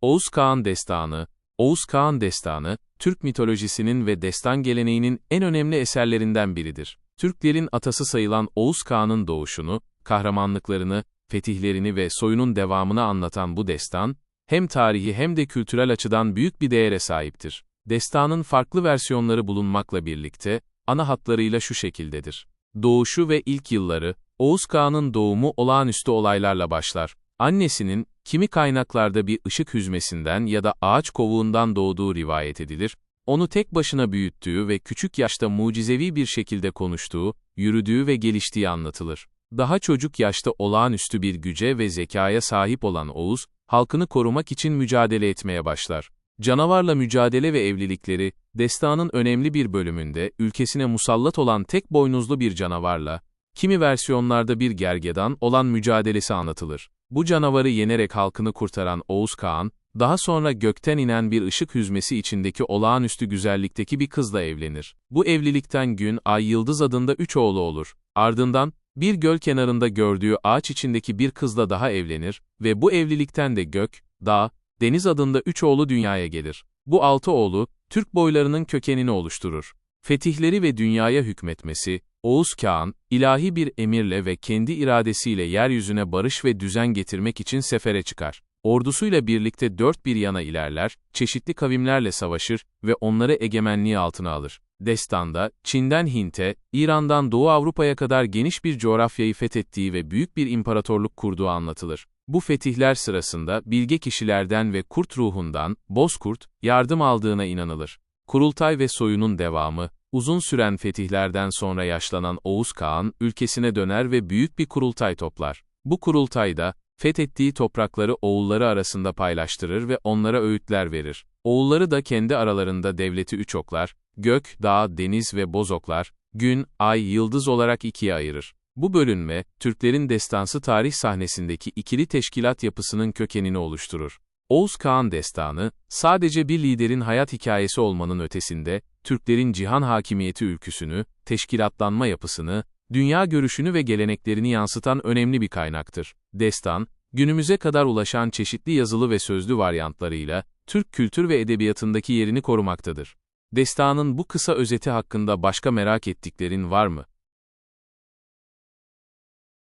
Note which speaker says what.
Speaker 1: Oğuz Kağan Destanı Oğuz Kağan Destanı, Türk mitolojisinin ve destan geleneğinin en önemli eserlerinden biridir. Türklerin atası sayılan Oğuz Kağan'ın doğuşunu, kahramanlıklarını, fetihlerini ve soyunun devamını anlatan bu destan, hem tarihi hem de kültürel açıdan büyük bir değere sahiptir. Destanın farklı versiyonları bulunmakla birlikte, ana hatlarıyla şu şekildedir. Doğuşu ve ilk yılları, Oğuz Kağan'ın doğumu olağanüstü olaylarla başlar. Annesinin, kimi kaynaklarda bir ışık hüzmesinden ya da ağaç kovuğundan doğduğu rivayet edilir, onu tek başına büyüttüğü ve küçük yaşta mucizevi bir şekilde konuştuğu, yürüdüğü ve geliştiği anlatılır. Daha çocuk yaşta olağanüstü bir güce ve zekaya sahip olan Oğuz, halkını korumak için mücadele etmeye başlar. Canavarla mücadele ve evlilikleri, destanın önemli bir bölümünde, ülkesine musallat olan tek boynuzlu bir canavarla, kimi versiyonlarda bir gergedan olan mücadelesi anlatılır. Bu canavarı yenerek halkını kurtaran Oğuz Kağan, daha sonra gökten inen bir ışık hüzmesi içindeki olağanüstü güzellikteki bir kızla evlenir. Bu evlilikten gün, ay, yıldız adında üç oğlu olur. Ardından, bir göl kenarında gördüğü ağaç içindeki bir kızla daha evlenir ve bu evlilikten de gök, dağ, deniz adında üç oğlu dünyaya gelir. Bu altı oğlu, Türk boylarının kökenini oluşturur. Fetihleri ve dünyaya hükmetmesi, Oğuz Kağan, ilahi bir emirle ve kendi iradesiyle yeryüzüne barış ve düzen getirmek için sefere çıkar. Ordusuyla birlikte dört bir yana ilerler, çeşitli kavimlerle savaşır ve onları egemenliği altına alır. Destanda, Çin'den Hint'e, İran'dan Doğu Avrupa'ya kadar geniş bir coğrafyayı fethettiği ve büyük bir imparatorluk kurduğu anlatılır. Bu fetihler sırasında bilge kişilerden ve kurt ruhundan, Bozkurt, yardım aldığına inanılır. Kurultay ve soyunun devamı, uzun süren fetihlerden sonra yaşlanan Oğuz Kağan, ülkesine döner ve büyük bir kurultay toplar. Bu kurultayda, fethettiği toprakları oğulları arasında paylaştırır ve onlara öğütler verir. Oğulları da kendi aralarında devleti üç oklar, gök, dağ, deniz ve bozoklar, gün, ay, yıldız olarak ikiye ayırır. Bu bölünme, Türklerin destansı tarih sahnesindeki ikili teşkilat yapısının kökenini oluşturur. Oğuz Kağan destanı, sadece bir liderin hayat hikayesi olmanın ötesinde, Türklerin cihan hakimiyeti ülküsünü, teşkilatlanma yapısını, dünya görüşünü ve geleneklerini yansıtan önemli bir kaynaktır. Destan, günümüze kadar ulaşan çeşitli yazılı ve sözlü varyantlarıyla, Türk kültür ve edebiyatındaki yerini korumaktadır. Destanın bu kısa özeti hakkında başka merak ettiklerin var mı?